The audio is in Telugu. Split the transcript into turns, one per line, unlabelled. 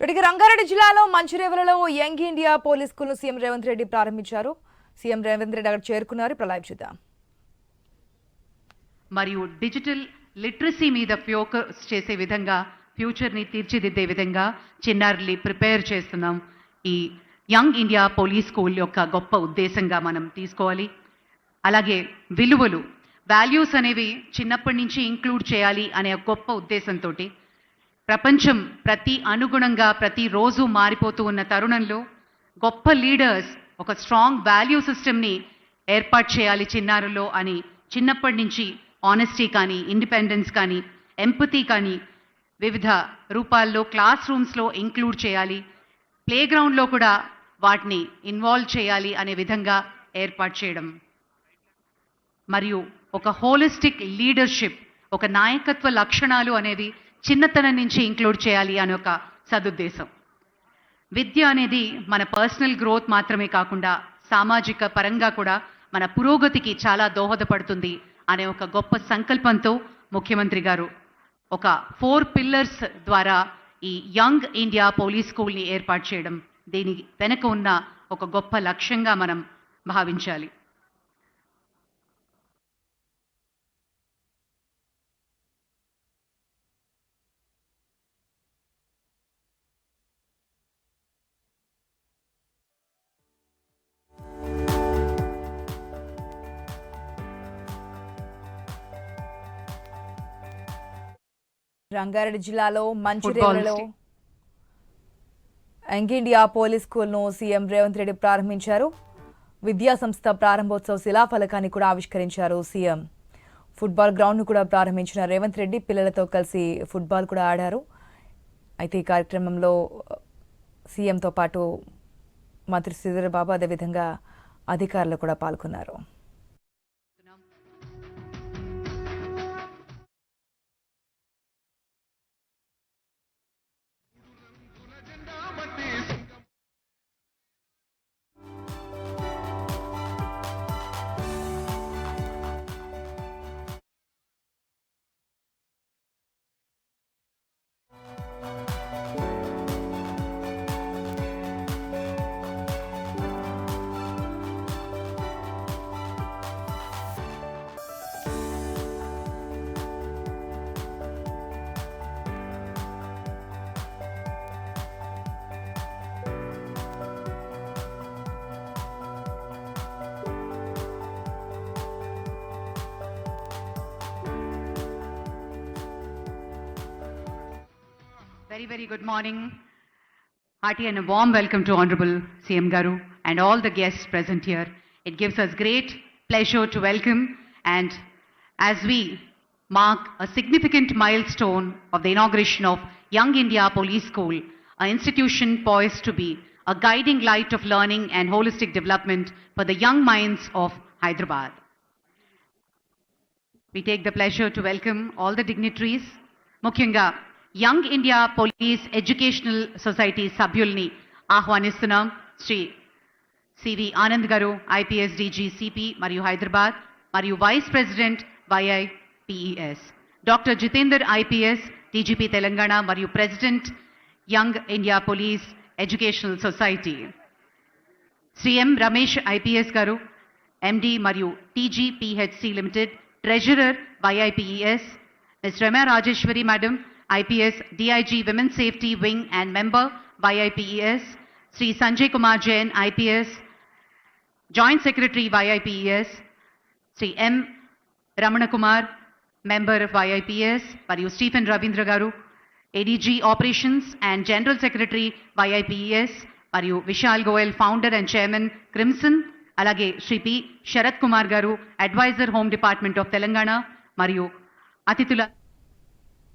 ఇప్పటికి రంగారెడ్డి జిల్లాలో మంచిరేవలలో యంగ్ ఇండియా పోలీస్ స్కూల్ను సీఎం రేవంత్ రెడ్డి ప్రారంభించారు. సీఎం రేవంత్ రెడ్డి అక్కడ చేరుకున్నారు. ఇప్పుడు లైవ్ చూద్దాం.
మరియు డిజిటల్ లిటరసీ మీద ఫోకస్ చేసే విధంగా ఫ్యూచర్ని తీర్చిదిద్దే విధంగా చిన్నారుల్ని ప్రిపేర్ చేస్తున్నాం. ఈ యంగ్ ఇండియా పోలీస్ స్కూల్ యొక్క గొప్ప ఉద్దేశంగా మనం తీసుకోవాలి. అలాగే విలువలు వాల్యూస్ అనేవి చిన్నప్పటి నుంచి ఇంక్లూడ్ చేయాలి అనే గొప్ప ఉద్దేశంతో ప్రపంచం ప్రతి అనుగుణంగా ప్రతిరోజు మారిపోతూ ఉన్న తరుణంలో గొప్ప లీడర్స్ ఒక స్ట్రాంగ్ వాల్యూ సిస్టమ్ని ఏర్పాటు చేయాలి చిన్నారుల్లో అని చిన్నప్పటి నుంచి ఆనెస్టీ కానీ ఇండిపెండెన్స్ కానీ ఎంపతి కానీ వివిధ రూపాల్లో క్లాస్ రూమ్స్లో ఇంక్లూడ్ చేయాలి. ప్లే గ్రౌండ్లో కూడా వాటిని ఇన్వాల్వ్ చేయాలి అనే విధంగా ఏర్పాటు చేయడం. మరియు ఒక హోలిస్టిక్ లీడర్షిప్ ఒక నాయకత్వ లక్షణాలు అనేవి చిన్నతనం నుంచి ఇంక్లూడ్ చేయాలి అనే ఒక సదుద్దేశం. విద్య అనేది మన పర్సనల్ గ్రోత్ మాత్రమే కాకుండా సామాజిక పరంగా కూడా మన పురోగతికి చాలా దోహదపడుతుంది అనే ఒక గొప్ప సంకల్పంతో ముఖ్యమంత్రి గారు ఒక ఫోర్ పిల్లర్స్ ద్వారా ఈ యంగ్ ఇండియా పోలీస్ స్కూల్ని ఏర్పాటు చేయడం దీని వెనక ఉన్న ఒక గొప్ప లక్ష్యంగా మనం భావించాలి.
రంగారెడ్డి జిల్లాలో మంచిరేవలలో యంగ్ ఇండియా పోలీస్ స్కూల్ను సీఎం రేవంత్ రెడ్డి ప్రారంభించారు. విద్యా సంస్థ ప్రారంభోత్సవ శిలాఫలకాన్ని కూడా ఆవిష్కరించారు సీఎం. ఫుట్బాల్ గ్రౌండ్ను కూడా ప్రారంభించిన రేవంత్ రెడ్డి పిల్లలతో కలిసి ఫుట్బాల్ కూడా ఆడారు. అయితే ఈ కార్యక్రమంలో సీఎంతో పాటు మంత్రి శ్రీధర్ బాబు అదేవిధంగా అధికారులు కూడా పాల్గొన్నారు.
very, very good morning. Hearty and a warm welcome to Honorable CM Garu and all the guests present here. It gives us great pleasure to welcome and as we mark a significant milestone of the inauguration of Young India Police School, an institution poised to be a guiding light of learning and holistic development for the young minds of Hyderabad. We take the pleasure to welcome all the dignitaries. Mukhyanga. Young India police educational society సభ్యుల్ని ఆహ్వానిస్తున్నాం. శ్రీ సివి ఆనంద్ గారు ఐపీఎస్ డీజీ సిపి మరియు హైదరాబాద్ మరియు vice president YIPES. Doctor Jitender IPS DGP Telangana మరియు president young India police educational society. Shri M Ramesh IPS గారు ఎండి మరియు TGPHC limited treasurer YIPES. Miss Ramya Rajeshwari madam IPS DIG women safety wing and member YIPES Shri Sanjay Kumar Jain IPS joint secretary YIPES Shri M Ramana Kumar member YIPS మరియు స్టీఫెన్ రవీంద్ర గారు ADG operations and general secretary YIPS మరియు Vishal Goyal founder and chairman crimson అలాగే శ్రీ పి శరత్ కుమార్ గారు advisor home department of Telangana మరియు అతిథుల